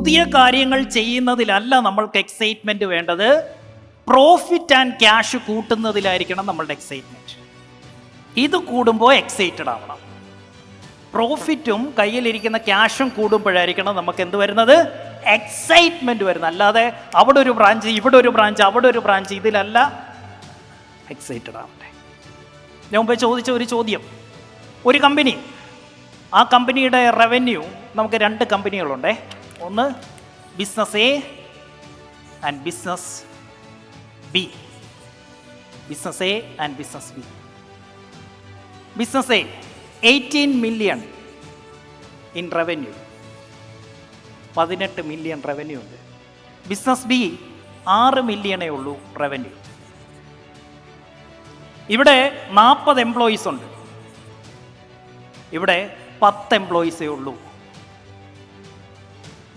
പുതിയ കാര്യങ്ങൾ ചെയ്യുന്നതിലല്ല നമ്മൾക്ക് എക്സൈറ്റ്മെന്റ് വേണ്ടത്. പ്രോഫിറ്റ് ആൻഡ് ക്യാഷ് കൂട്ടുന്നതിലായിരിക്കണം നമ്മളുടെ എക്സൈറ്റ്മെന്റ് ഇത് കൂടുമ്പോൾ എക്സൈറ്റഡ് ആവണം. പ്രോഫിറ്റും കയ്യിലിരിക്കുന്ന ക്യാഷും കൂടുമ്പോഴായിരിക്കണം നമുക്ക് എന്ത് വരുന്നത്? എക്സൈറ്റ്മെന്റ് വരുന്നത്. അല്ലാതെ അവിടെ ഒരു ബ്രാഞ്ച് ഇവിടെ ഒരു ബ്രാഞ്ച് അവിടെ ഒരു ബ്രാഞ്ച് ഇതിലല്ല എക്സൈറ്റഡ് ആവട്ടെ ഞാൻ മുമ്പേ ചോദിച്ച ഒരു ചോദ്യം. ഒരു കമ്പനി ആ കമ്പനിയുടെ റവന്യൂ നമുക്ക് രണ്ട് കമ്പനികളുണ്ടേ ഒന്ന് business A and business B business A and business B business A eighteen million in revenue പതിനെട്ട് മില്യൺ റവന്യൂ ഉണ്ട്. ബിസിനസ് ബി ആറ് മില്യണേ ഉള്ളൂ റവന്യൂ ഇവിടെ നാൽപ്പത് എംപ്ലോയീസ് ഉണ്ട്. ഇവിടെ പത്ത് എംപ്ലോയീസേ ഉള്ളൂ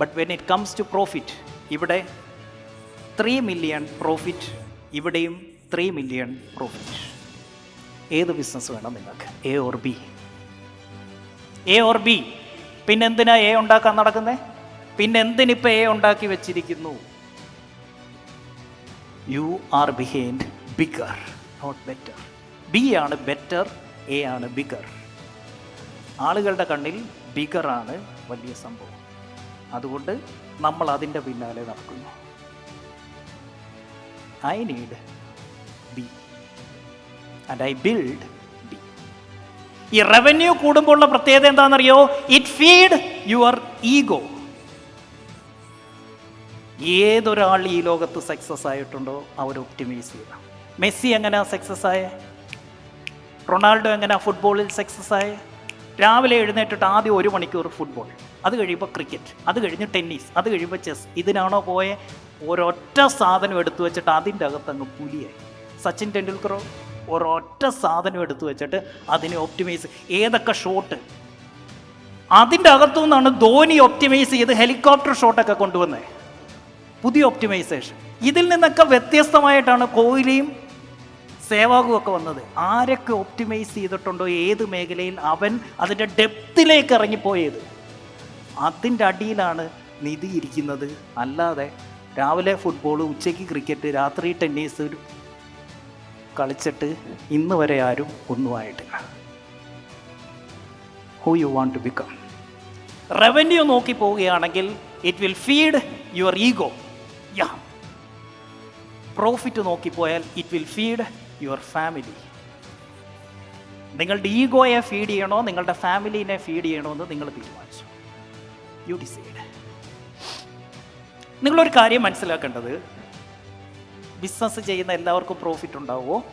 but when it comes to profit ഇവിടെ ത്രീ മില്യൺ പ്രോഫിറ്റ് ഇവിടെയും ത്രീ മില്യൺ പ്രോഫിറ്റ് ഏത് ബിസിനസ് വേണം നിങ്ങൾക്ക്? A or B A or B പിന്നെന്തിനാ എ ഉണ്ടാക്കാൻ നടക്കുന്നത് പിന്നെന്തിനിപ്പോൾ എ ഉണ്ടാക്കി വെച്ചിരിക്കുന്നു? You are behind bigger not better B ആണ് ബെറ്റർ എ ആണ് ബിഗർ ആളുകളുടെ കണ്ണിൽ ബിഗറാണ് വലിയ സംഭവം. അതുകൊണ്ട് നമ്മൾ അതിന്റെ പിന്നാലെ നടക്കുന്നു. I need B and I build B ഈ റവന്യൂ കൂടുമ്പോൾ ഉള്ള പ്രത്യേകത എന്താണെന്നറിയോ? ഇറ്റ് ഫീഡ് യുവർ ഈഗോ ഏതൊരാൾ ഈ ലോകത്ത് സക്സസ് ആയിട്ടുണ്ടോ അവർ ഒപ്റ്റിമൈസ് ചെയ്യുക മെസ്സി എങ്ങനെ സക്സസ് ആയേ? റൊണാൾഡോ എങ്ങനെ ഫുട്ബോളിൽ സക്സസ് ആയേ? രാവിലെ എഴുന്നേറ്റിട്ട് ആദ്യം ഒരു മണിക്കൂർ ഫുട്ബോൾ അത് കഴിയുമ്പോൾ ക്രിക്കറ്റ് അത് കഴിഞ്ഞ് ടെന്നീസ് അത് കഴിയുമ്പോൾ ചെസ് ഇതിനാണോ പോയ? ഒരൊറ്റ സാധനം എടുത്തു വെച്ചിട്ട് അതിന്റെ അകത്ത് അങ്ങ് പുലിയായി. സച്ചിൻ ടെണ്ടുൽക്കറോ? ഒരൊറ്റ സാധനം എടുത്തു വെച്ചിട്ട് അതിനെ ഒപ്റ്റിമൈസ് ഏതൊക്കെ ഷോട്ട് അതിന്റെ അകത്തു നിന്നാണ് ധോനി ഒപ്റ്റിമൈസ് ചെയ്ത് ഹെലികോപ്റ്റർ ഷോട്ടൊക്കെ കൊണ്ടുവന്നത് പുതിയ ഒപ്റ്റിമൈസേഷൻ ഇതിൽ നിന്നൊക്കെ വ്യത്യസ്തമായിട്ടാണ് കോഹ്ലിയും സേവാഗും ഒക്കെ വന്നത്. ആരൊക്കെ ഒപ്റ്റിമൈസ് ചെയ്തിട്ടുണ്ടോ ഏത് മേഖലയിൽ അവൻ അതിന്റെ ഡെപ്തിലേക്ക് ഇറങ്ങിപ്പോയത്? അതിന്റെ അടിയിലാണ് നിധി ഇരിക്കുന്നത്. അല്ലാതെ രാവിലെ ഫുട്ബോൾ ഉച്ചയ്ക്ക് ക്രിക്കറ്റ് രാത്രി ടെന്നീസ് കളിച്ചിട്ട് ഇന്ന് വരെ ആരും ഒന്നും ആയിട്ടില്ല who you want to become revenue നോക്കി പോവുകയാണെങ്കിൽ it will feed your ego yeah profit നോക്കിപ്പോയാൽ it will feed your family നിങ്ങളുടെ ഈഗോയെ ഫീഡ് ചെയ്യണോ? നിങ്ങളുടെ ഫാമിലിനെ ഫീഡ് ചെയ്യണോ എന്ന് നിങ്ങൾ തീരുമാനിച്ചു. യു ഡിസൈഡ് നിങ്ങളൊരു കാര്യം മനസ്സിലാക്കേണ്ടത്. ബിസിനസ് ചെയ്യുന്ന എല്ലാവർക്കും പ്രോഫിറ്റ് ഉണ്ടാവുമോ?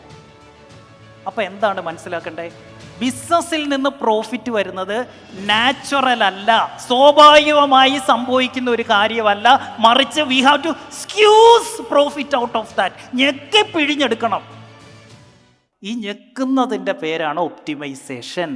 അപ്പോൾ എന്താണ് മനസ്സിലാക്കേണ്ടത്? ബിസിനസ്സിൽ നിന്ന് പ്രോഫിറ്റ് വരുന്നത് നാച്ചുറൽ അല്ല. സ്വാഭാവികമായി സംഭവിക്കുന്ന ഒരു കാര്യമല്ല. മറിച്ച് we have to squeeze profit out of that ഞെക്കി പിഴിഞ്ഞെടുക്കണം. ഈ ഞെക്കുന്നതിന്റെ പേരാണ് ഒപ്റ്റിമൈസേഷൻ.